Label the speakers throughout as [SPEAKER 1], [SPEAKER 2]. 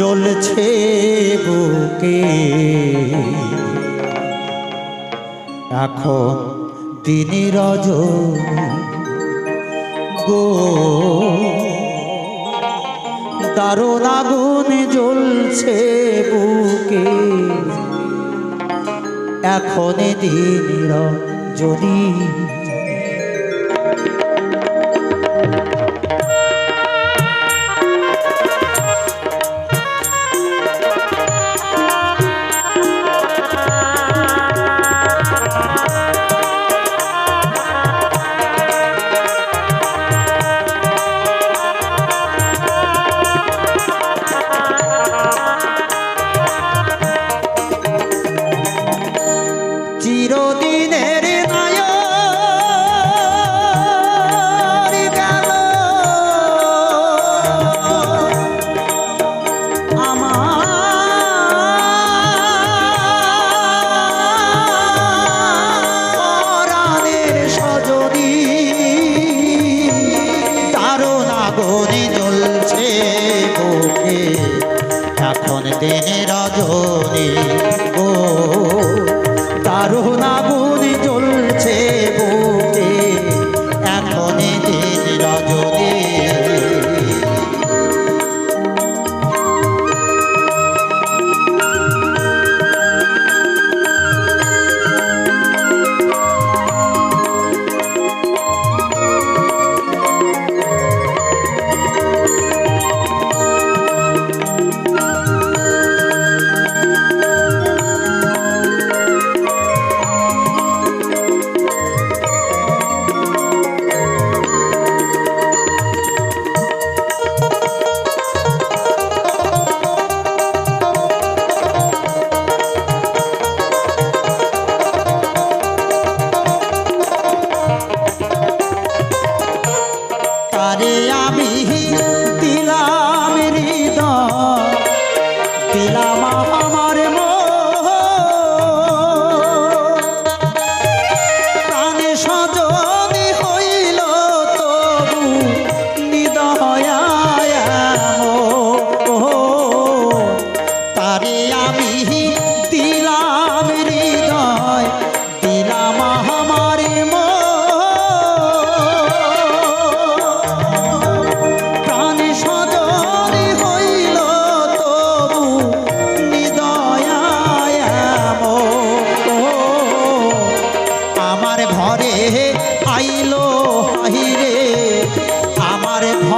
[SPEAKER 1] জ্বলছে বুকে। এখন তিনি রজ গো। দারুণ আগুন জ্বলছে বুকে। এখন দিন যদি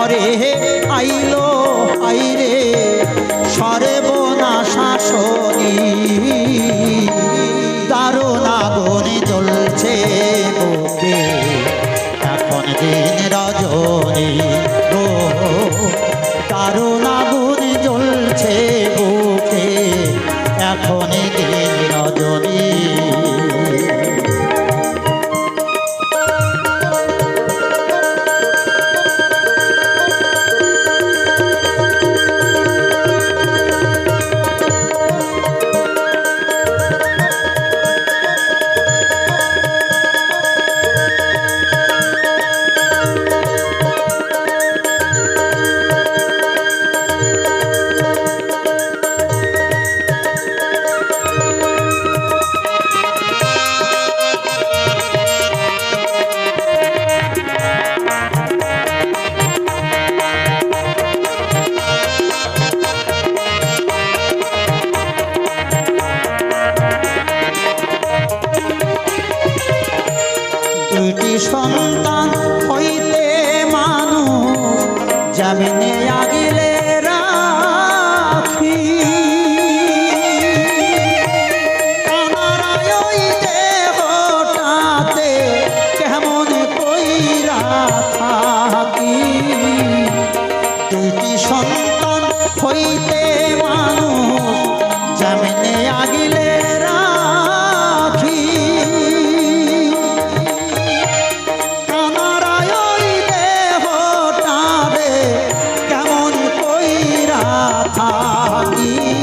[SPEAKER 1] করে আইলো আইরে সর্বনা শাসনী।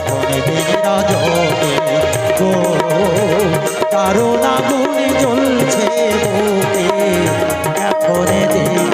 [SPEAKER 1] আপন বেগরা জগে গো। কারণ আগুনে জ্বলছে বুকে এখন দেখ